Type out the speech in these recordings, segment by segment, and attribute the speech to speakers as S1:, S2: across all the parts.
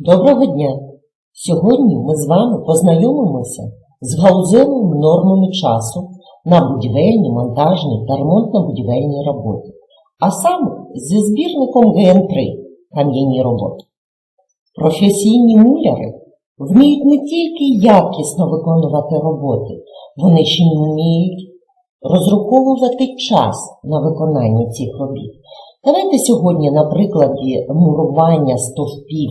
S1: Доброго дня! Сьогодні ми з вами познайомимося з галузевими нормами часу на будівельні, монтажні та ремонтно-будівельні роботи, а саме зі збірником ГН3 кам'яні роботи. Професійні муляри вміють не тільки якісно виконувати роботи, вони ще й вміють розраховувати час на виконання цих робіт. Давайте сьогодні на прикладі мурування стовпів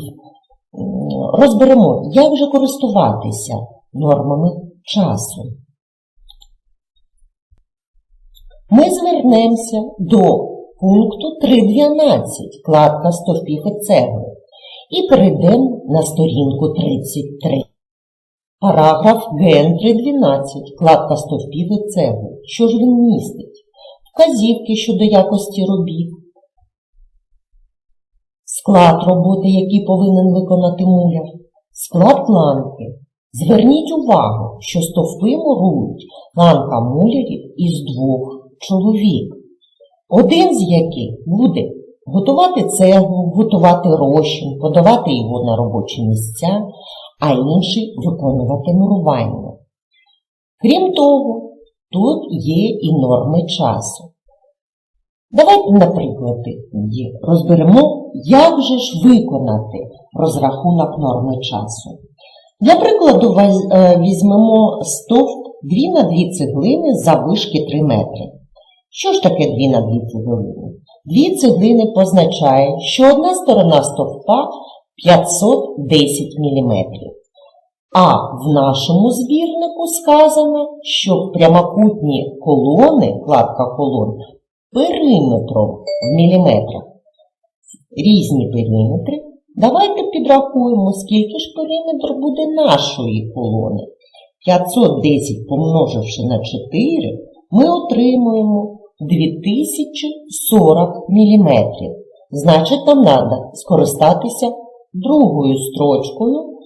S1: розберемо, як же користуватися нормами часу. Ми звернемося до пункту 3.12 кладка стовпів і цегли і перейдемо на сторінку 33. Параграф ГН 3.12 кладка стовпів і цегли. Що ж він містить? Вказівки щодо якості робіт, склад роботи, який повинен виконати муляр, склад ланки. Зверніть увагу, що стовпи мурують ланка мулярів із двох чоловік, один з яких буде готувати цеглу, готувати розчин, подавати його на робочі місця, а інший виконувати мурування. Крім того, тут є і норми часу. Давайте, наприклад, розберемо, як же ж виконати розрахунок норми часу. Для прикладу е, візьмемо стовп 2 на 2 цеглини заввишки 3 метри. Що ж таке 2 на 2 цеглини? Дві цеглини позначає, що одна сторона стовпа 510 мм. А в нашому збірнику сказано, що прямокутні колони, кладка колон, периметром в міліметрах. Різні периметри. Давайте підрахуємо, скільки ж периметр буде нашої колони. 510 помноживши на 4, ми отримуємо 2040 мм. Значить, нам треба скористатися другою строчкою,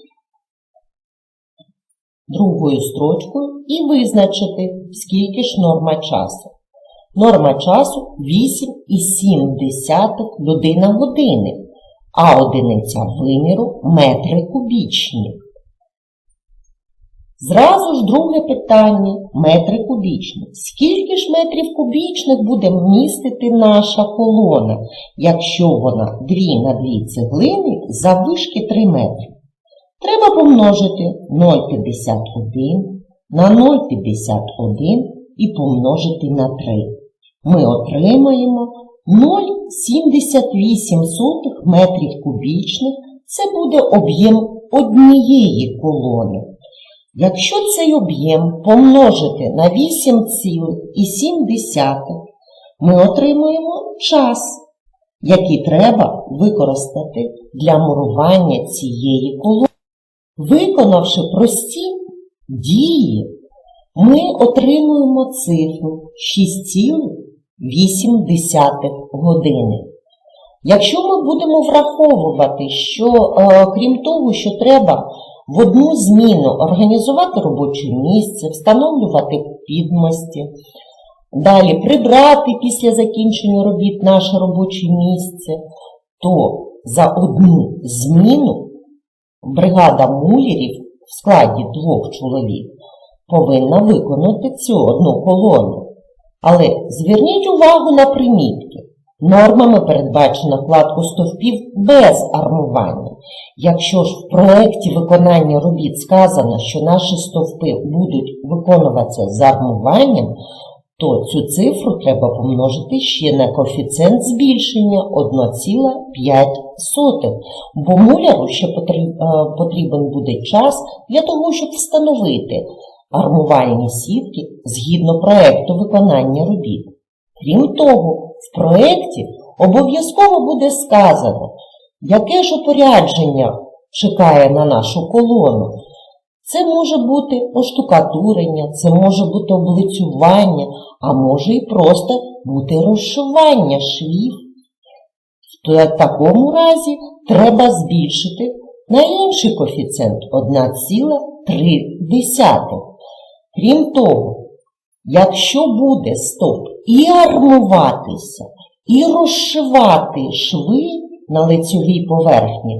S1: другою строчкою і визначити, скільки ж норма часу. Норма часу 8,7 людина години, а одиниця виміру метри кубічні. Зразу ж друге питання метри кубічні. Скільки ж метрів кубічних буде містити наша колона, якщо вона 2 на 2 цеглини заввишки 3 метри? Треба помножити 0,51 на 0,51 і помножити на 3. Ми отримаємо 0,78 метрів кубічних. Це буде об'єм однієї колони. Якщо цей об'єм помножити на 8,7, ми отримуємо час, який треба використати для мурування цієї колони. Виконавши прості дії, ми отримуємо цифру 6,8 години. Якщо ми будемо враховувати, що е, крім того, що треба в одну зміну організувати робоче місце, встановлювати підмості, далі прибрати після закінчення робіт наше робоче місце, то за одну зміну бригада мулярів в складі двох чоловік повинна виконати цю одну колону. Але зверніть увагу на примітки. Нормами передбачено кладку стовпів без армування. Якщо ж в проєкті виконання робіт сказано, що наші стовпи будуть виконуватися з армуванням, то цю цифру треба помножити ще на коефіцієнт збільшення 1,5, бо муляру ще е, потрібен буде час для того, щоб встановити армувальні сітки згідно проєкту виконання робіт. Крім того, в проєкті обов'язково буде сказано, яке ж опорядження чекає на нашу колону. Це може бути оштукатурення, це може бути облицювання, а може і просто бути розшивання швів. В такому разі треба збільшити на інший коефіцієнт 1,3. Крім того, якщо буде стоп і армуватися, і розшивати шви на лицьовій поверхні,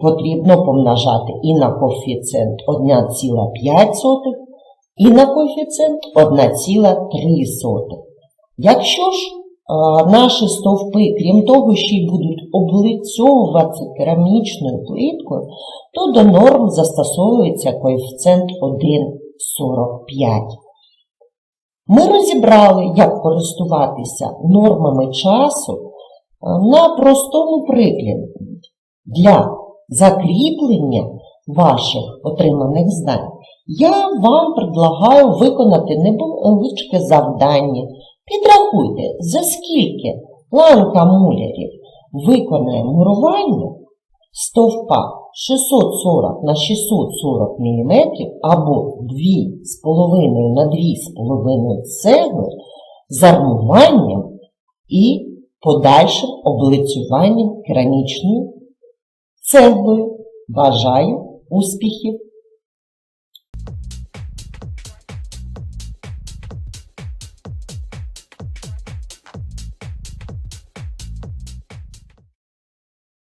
S1: потрібно помножати і на коефіцієнт 1,5 і на коефіцієнт 1,3. Якщо ж наші стовпи, крім того, ще й будуть облицьовуватися керамічною плиткою, то до норм застосовується коефіцієнт 1,45. Ми розібрали, як користуватися нормами часу на простому прикладі. Для закріплення ваших отриманих знань я вам предлагаю виконати невеличке завдання. Підрахуйте, за скільки ланка мулярів виконає мурування стовпа 640 на 640 мм або 2,5 на 2,5 цегли з армуванням і подальшим облицюванням керамічною цеглою. Бажаю успіхів!